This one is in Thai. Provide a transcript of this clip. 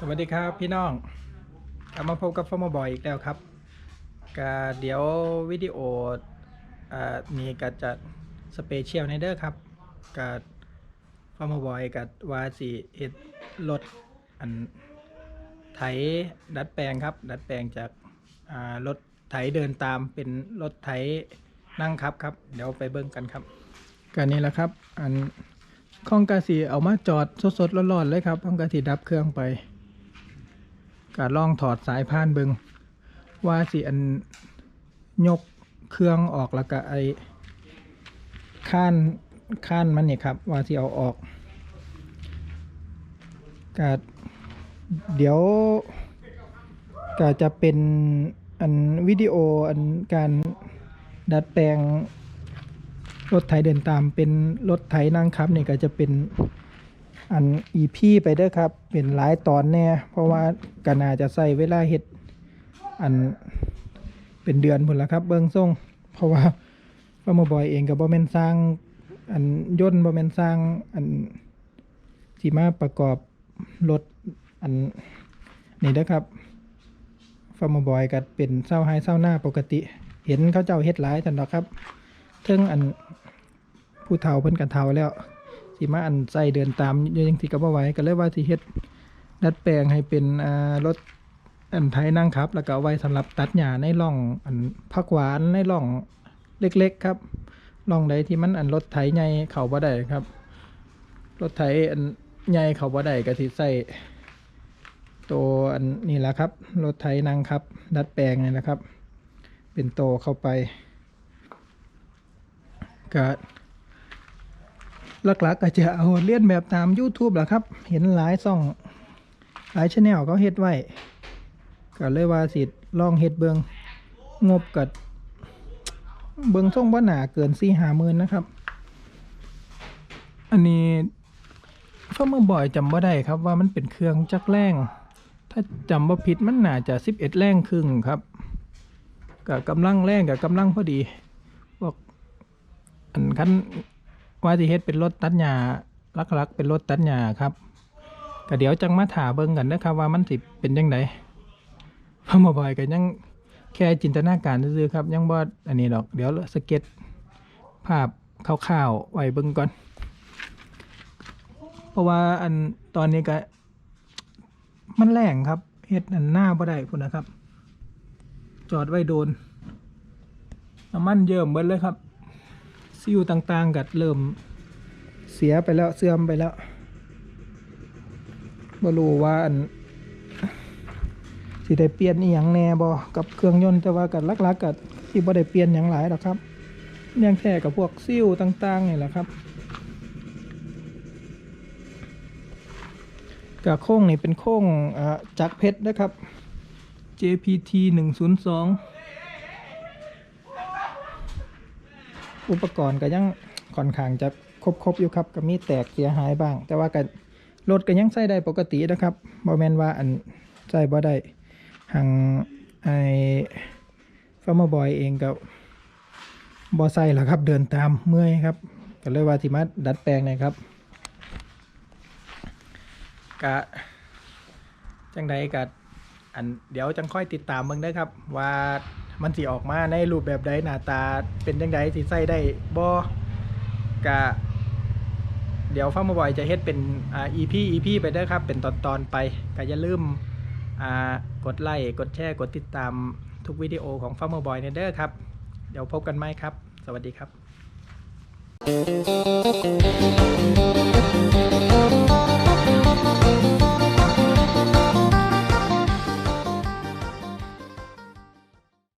สวัสดีครับพี่น้องกลับมาพบกับฟอร์มบอยอีกแล้วครับก็เดี๋ยววิดีโออ่านี้ก็จะสเปเชียลในเด้อครับก็ฟอร์มบอยกับว่าสีเอ็ดรถอันไถดัดแปลงครับ ดัดแปลงจากอ่ารถไถเดินตามเป็นรถไถนั่งครับครับ เดี๋ยวไปเบิ่งกันครับกันนี้แหละครับ อันข้องกาสีเอามาจอดสดๆร้อนๆเลยครับข้องกาสีดับเครื่องไป กาล่องถอดสายพานเบิงว่าสิอันยกเครื่องออกแล้วก็ไอข้านข้านมันเนี่ยครับ ว่าสิเอาออกกาเดี๋ยวก็จะเป็นอันวิดีโออันการดัดแปลงรถไถเดินตามเป็นรถไถนั่งครับเนี่ยก็จะเป็น อันอีพีไปเด้อครับ เป็นหลายตอนแน่ เพราะว่าก็น่าจะใส่เวลาเฮ็ดอันเป็นเดือนหมดแล้วครับ เบิ้งส่งเพราะว่าว่ามบอยเองกับบ่แม่นสร้าง อันย่นต์บ่แม่นสร้างอันที่มาประกอบรถอันนี่เด้อครับฟาร์มบอยก็เป็นเศร้าไฮเศร้าหน้าปกติ เห็นเขาเจ้าเฮ็ดหลายจันดอกครับเทิงอันผู้เฒ่าเพิ่นกันเฒ่าแล้ว สิมาอันใส่เดินตามยังสิก็บ่ไหวก็เลยว่าสิเฮ็ดดัดแปลงให้เป็นอ่ารถอันไทยนั่งครับ แล้วก็ไว้สำหรับตัดหญ้าในร่องอันผักหวานในร่องเล็กๆครับร่องใดที่มันอันรถไถใหญ่เข้าบ่ได้ครับ รถไถอันใหญ่เข้าบ่ได้ก็สิใส่ตัวอันนี่แหละครับ รถไถนั่งครับ ดัดแปลงนี่แหละครับ เป็นโตเข้าไปก็ หลักๆก็จะเอาเลียนแบบตาม YouTube แหละครับ เห็นหลายซ่อง หลายชแนลเขาเฮ็ดไว้ ก็เลยว่าสิลองเฮ็ดเบิงงบกัดเบิงส่งบ่หนาเกินสี่หาหมื่นนะครับ อันนี้เมื่อบ่อยจำบ่ได้ครับว่ามันเป็นเครื่องจักแรงถ้าจำบ่ผิดมันหนาจะสิบเอ็ดแรงครึ่งครับกับกำลังแรงกับกำลังพอดีพวกอันคัน ว่าสิเฮ็ดเป็นรถตัดหญ้าลักๆ เป็นรถตัดหญ้าครับก็เดี๋ยวจังมาถ่าเบิ่งกันนะครับว่ามันสิเป็นจังไดพอมาบ่อยก็ยังแค่จินตนาการซื่อครับ ยังบ่อันนี้ดอก เดี๋ยวสเก็ตภาพคร่าวๆไว้เบิ่งก่อน เพราะว่าอันตอนนี้ก็มันแรงครับเฮ็ดอันหน้าบ่ได้พุ่นนะครับ จอดไว้โดนน้ำมันเยิ่มเบิดเลยครับ ซิวต่างๆกัดเริ่มเสียไปแล้วเสื่อมไปแล้วบ่รู้ว่าอันสิได้เปลี่ยนอีหยังแน่บ่กับเครื่องยนต์แต่ว่ากัดลักๆกัดที่บ่ได้เปลี่ยนหยังหลายหรอกครับเรื่องแท้กับพวกซิวต่างๆนี่แหละครับกับโค้งนี่เป็นโค้งจักรเพชรนะครับ JPT 102 อุปกรณ์ก็ยังค่อนข้างจะครบๆอยู่ครับก็มีแตกเสียหายบ้าง แต่ว่าก็รถก็ยังใช้ได้ปกตินะครับบ่แมนว่าอันใช้บ่ได้หังไอ้ฟาร์มบอยเองก็บ่ใส่หรอกครับ เดินตามเมื่อยครับก็เลยว่าสิมาดัดแปลงหนะครับกะจังใดกะอันเดี๋ยวจังค่อยติดตามเบิ่งได้ครับว่า มันสิออกมาในรูปแบบใดหน้าตาเป็นจังใดสิใส่ได้บ่กะเดี๋ยวฟ้ามาบ่อยจะเฮ็ดเป็นอ่า EP EP ไปเด้อครับ เป็นตอนตอนไปก็อย่าลืมอ่ากดไลค์กดแชร์กดติดตามทุกวิดีโอของฟ้ามาบ่อยเนเด้อครับ เดี๋ยวพบกันไหมครับ สวัสดีครับ